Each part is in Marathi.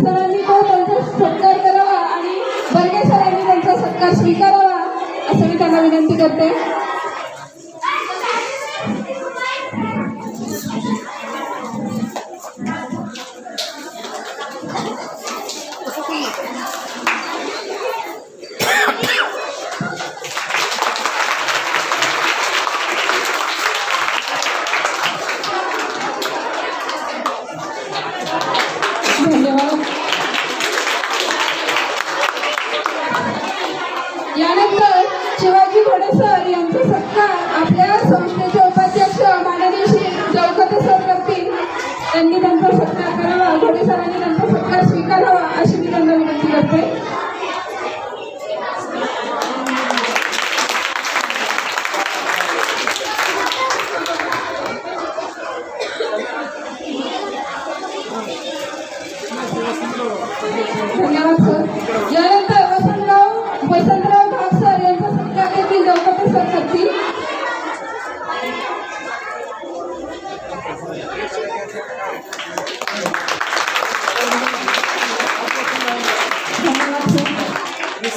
सरांनी तो त्यांचा सत्कार करावा आणि बर्गे सरांनी त्यांचा सत्कार स्वीकारावा असं मी त्यांना विनंती करते. यानंतर शिवाजी घोडेसर यांचा सत्कार आपल्या संस्थेचे उपाध्यक्ष माननीय श्री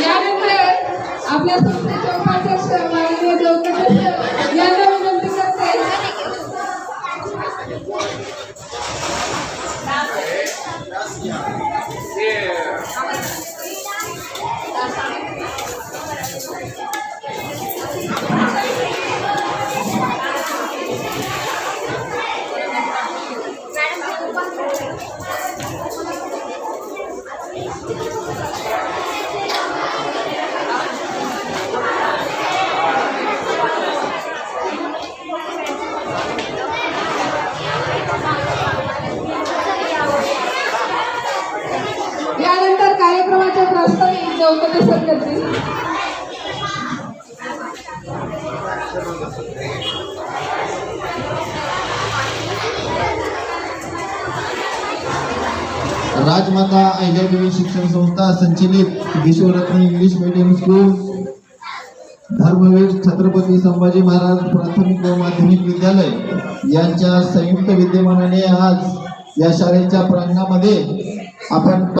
यानंतर आपल्या संस्थेचे उपाध्यक्ष माननीय प्रास्ताविक जवकटे करतील राजमाता अहिल्यादेवी शिक्षण संस्था संचलित Vishwaratna English medium school Dharmaveer Chhatrapati Sambhaji Maharaj प्राथमिक व माध्यमिक विद्यालय यांच्या संयुक्त विद्यमानाने आज या शाळेच्या प्रांगणामध्ये आपण